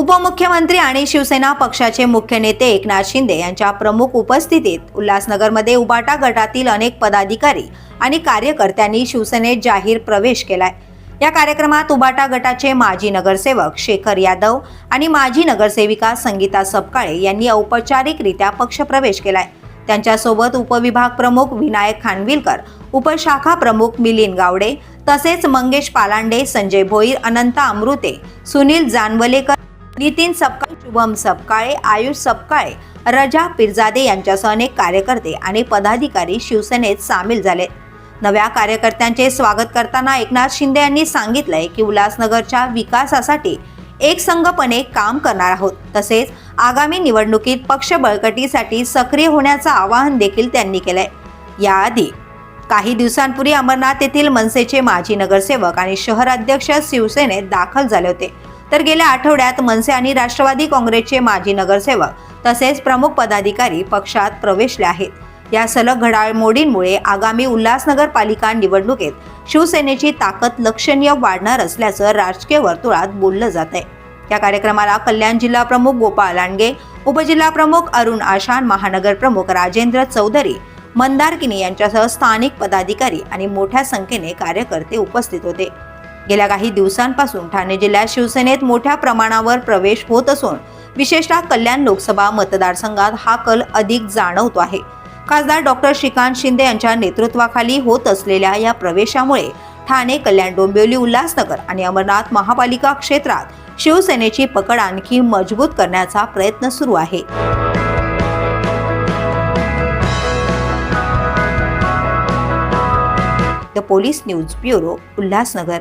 उपमुख्यमंत्री आणि शिवसेना पक्षाचे मुख्य नेते एकनाथ शिंदे यांच्या प्रमुख उपस्थितीत उल्हासनगरमध्ये उबाटा गटातील अनेक पदाधिकारी आणि कार्यकर्त्यांनी शिवसेनेत जाहीर प्रवेश केलाय. या कार्यक्रमात उबाटा गटाचे माजी नगरसेवक शेखर यादव आणि माजी नगरसेविका संगीता सपकाळे यांनी औपचारिकरित्या पक्षप्रवेश केलाय. त्यांच्यासोबत उपविभाग प्रमुख विनायक खानविलकर उपशाखा प्रमुख मिलिंद गावडे तसेच मंगेश पालांडे संजय भोईर अनंता अमृते सुनील जानवलेकर नितीन सपकाळ शुभम सपकाळे आयुष सपकाळे रजा पिरजादे यांच्यासह अनेक कार्यकर्ते आणि पदाधिकारी शिवसेनेत सामील झाले. नव्या कार्यकर्त्यांचे स्वागत करताना एकनाथ शिंदे यांनी सांगितलंय की उल्हासनगरच्या विकासासाठी एकसंघपणे काम करणार आहोत. तसेच आगामी निवडणुकीत पक्ष बळकटीसाठी सक्रिय होण्याचं आवाहन देखील त्यांनी केलंय. याआधी काही दिवसांपूर्वी अमरनाथ येथील मनसेचे माजी नगरसेवक आणि शहराध्यक्ष शिवसेनेत दाखल झाले होते. तर गेल्या आठवड्यात मनसे आणि राष्ट्रवादी काँग्रेसचे माजी नगरसेवक तसेच प्रमुख पदाधिकारी पक्षात प्रवेशले आहेत. या सलग घडामोडींमुळे आगामी उल्हासनगर पालिका निवडणुकीत शिवसेनेची ताकद लक्षणीय वाढणार असल्याचं राजकीय वर्तुळात बोललं जात आहे या कार्यक्रमाला कल्याण जिल्हा प्रमुख गोपाळ लांडगे उपजिल्हा प्रमुख अरुण आशान महानगर प्रमुख राजेंद्र चौधरी मंदारकिनी यांच्यासह स्थानिक पदाधिकारी आणि मोठ्या संख्येने कार्यकर्ते उपस्थित होते. गेल्या काही दिवसांपासून ठाणे जिल्ह्यात शिवसेनेत मोठ्या प्रमाणावर प्रवेश होत असून विशेषतः कल्याण लोकसभा मतदारसंघात हा कल अधिक जाणवतो आहे. खासदार डॉक्टर श्रीकांत शिंदे यांच्या नेतृत्वाखाली होत असलेल्या या प्रवेशामुळे ठाणे कल्याण डोंबिवली उल्हासनगर आणि अमरनाथ महापालिका क्षेत्रात शिवसेनेची पकड आणखी मजबूत करण्याचा प्रयत्न सुरू आहे. The police news bureau Ulhasnagar.